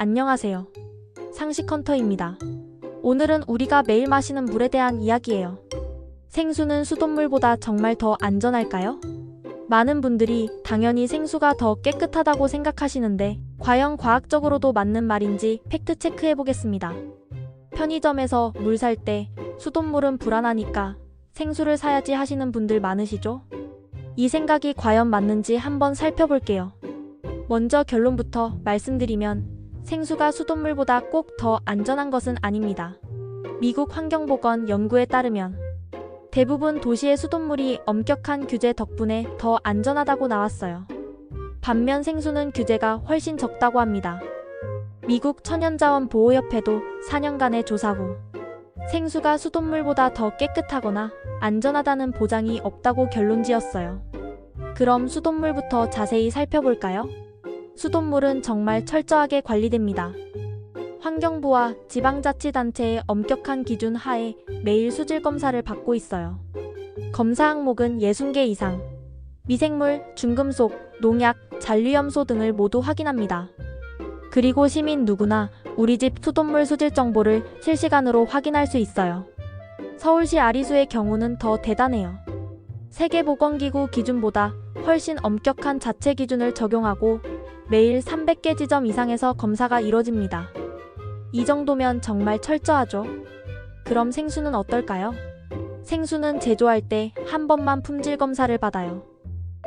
안녕하세요. 상식 헌터입니다. 오늘은 우리가 매일 마시는 물에 대한 이야기예요. 생수는 수돗물보다 정말 더 안전할까요? 많은 분들이 당연히 생수가 더 깨끗하다고 생각하시는데 과연 과학적으로도 맞는 말인지 팩트 체크해 보겠습니다. 편의점에서 물 살 때 수돗물은 불안하니까 생수를 사야지 하시는 분들 많으시죠? 이 생각이 과연 맞는지 한번 살펴볼게요. 먼저 결론부터 말씀드리면 생수가 수돗물보다 꼭 더 안전한 것은 아닙니다. 미국 환경보건 연구에 따르면 대부분 도시의 수돗물이 엄격한 규제 덕분에 더 안전하다고 나왔어요. 반면 생수는 규제가 훨씬 적다고 합니다. 미국 천연자원보호협회도 4년간의 조사 후 생수가 수돗물보다 더 깨끗하거나 안전하다는 보장이 없다고 결론 지었어요. 그럼 수돗물부터 자세히 살펴볼까요? 수돗물은 정말 철저하게 관리됩니다. 환경부와 지방자치단체의 엄격한 기준 하에 매일 수질 검사를 받고 있어요. 검사 항목은 60개 이상. 미생물, 중금속, 농약, 잔류염소 등을 모두 확인합니다. 그리고 시민 누구나 우리 집 수돗물 수질 정보를 실시간으로 확인할 수 있어요. 서울시 아리수의 경우는 더 대단해요. 세계보건기구 기준보다 훨씬 엄격한 자체 기준을 적용하고 매일 300개 지점 이상에서 검사가 이뤄집니다. 이 정도면 정말 철저하죠. 그럼 생수는 어떨까요? 생수는 제조할 때 한 번만 품질 검사를 받아요.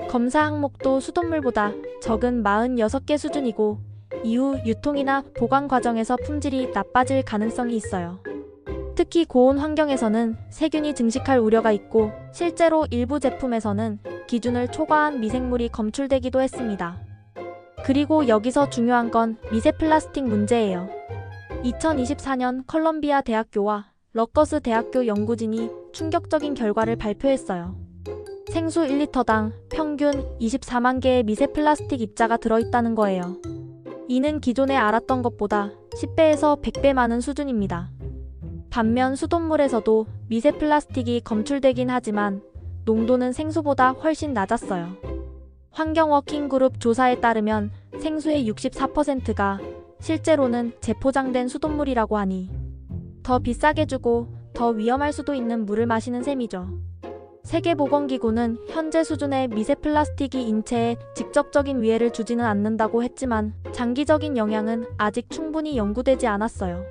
검사 항목도 수돗물보다 적은 46개 수준이고 이후 유통이나 보관 과정에서 품질이 나빠질 가능성이 있어요. 특히 고온 환경에서는 세균이 증식할 우려가 있고 실제로 일부 제품에서는 기준을 초과한 미생물이 검출되기도 했습니다. 그리고 여기서 중요한 건 미세 플라스틱 문제예요. 2024년 컬럼비아 대학교와 러커스 대학교 연구진이 충격적인 결과를 발표했어요. 생수 1리터당 평균 24만 개의 미세 플라스틱 입자가 들어있다는 거예요. 이는 기존에 알았던 것보다 10배에서 100배 많은 수준입니다. 반면 수돗물에서도 미세 플라스틱이 검출되긴 하지만 농도는 생수보다 훨씬 낮았어요. 환경워킹그룹 조사에 따르면 생수의 64%가 실제로는 재포장된 수돗물이라고 하니 더 비싸게 주고 더 위험할 수도 있는 물을 마시는 셈이죠. 세계보건기구는 현재 수준의 미세 플라스틱이 인체에 직접적인 위해를 주지는 않는다고 했지만 장기적인 영향은 아직 충분히 연구되지 않았어요.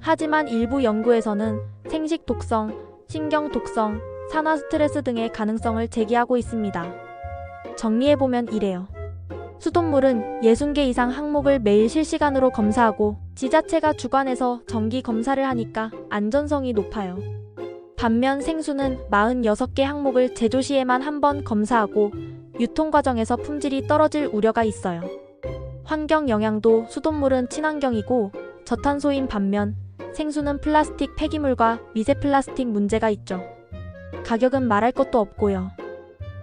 하지만 일부 연구에서는 생식 독성, 신경 독성, 산화 스트레스 등의 가능성을 제기하고 있습니다. 정리해보면 이래요. 수돗물은 60개 이상 항목을 매일 실시간으로 검사하고 지자체가 주관해서 정기 검사를 하니까 안전성이 높아요. 반면 생수는 46개 항목을 제조 시에만 한 번 검사하고 유통 과정에서 품질이 떨어질 우려가 있어요. 환경 영향도 수돗물은 친환경이고 저탄소인 반면 생수는 플라스틱 폐기물과 미세 플라스틱 문제가 있죠. 가격은 말할 것도 없고요.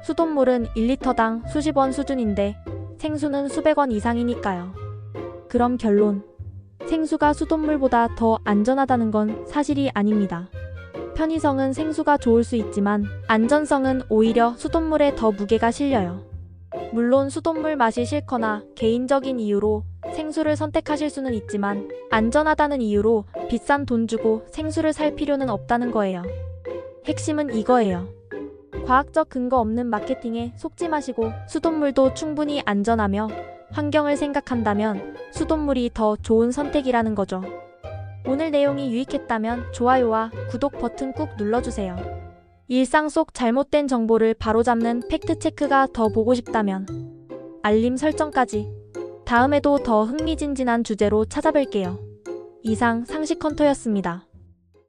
수돗물은 1리터당 수십 원 수준인데 생수는 수백 원 이상이니까요. 그럼 결론. 생수가 수돗물보다 더 안전하다는 건 사실이 아닙니다. 편의성은 생수가 좋을 수 있지만 안전성은 오히려 수돗물에 더 무게가 실려요. 물론 수돗물 맛이 싫거나 개인적인 이유로 생수를 선택하실 수는 있지만 안전하다는 이유로 비싼 돈 주고 생수를 살 필요는 없다는 거예요. 핵심은 이거예요. 과학적 근거 없는 마케팅에 속지 마시고 수돗물도 충분히 안전하며 환경을 생각한다면 수돗물이 더 좋은 선택이라는 거죠. 오늘 내용이 유익했다면 좋아요와 구독 버튼 꾹 눌러주세요. 일상 속 잘못된 정보를 바로잡는 팩트체크가 더 보고 싶다면 알림 설정까지 다음에도 더 흥미진진한 주제로 찾아뵐게요. 이상 상식 컨터였습니다.